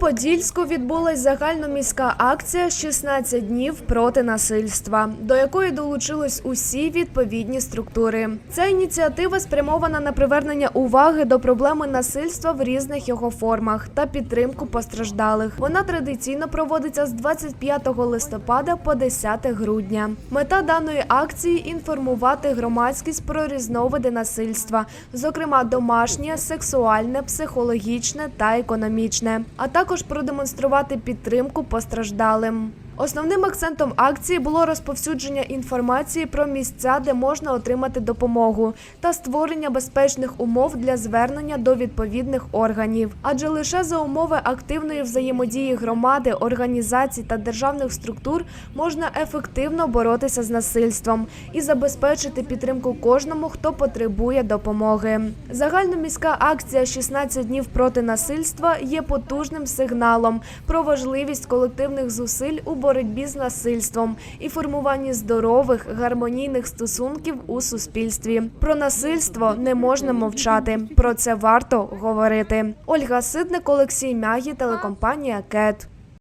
Подільську відбулась загальноміська акція «16 днів проти насильства, до якої долучились усі відповідні структури. Ця ініціатива спрямована на привернення уваги до проблеми насильства в різних його формах та підтримку постраждалих. Вона традиційно проводиться з 25 листопада по 10 грудня. Мета даної акції інформувати громадськість про різновиди насильства, зокрема домашнє, сексуальне, психологічне та економічне, а також продемонструвати підтримку постраждалим. Основним акцентом акції було розповсюдження інформації про місця, де можна отримати допомогу, та створення безпечних умов для звернення до відповідних органів. Адже лише за умови активної взаємодії громади, організацій та державних структур можна ефективно боротися з насильством і забезпечити підтримку кожному, хто потребує допомоги. Загальноміська акція «16 днів проти насильства є потужним сигналом про важливість колективних зусиль у боротьбі з насильством і формуванні здорових гармонійних стосунків у суспільстві. Про насильство не можна мовчати. Про це варто говорити. Ольга Сидник, Олексій Мягі, телекомпанія КЕТ.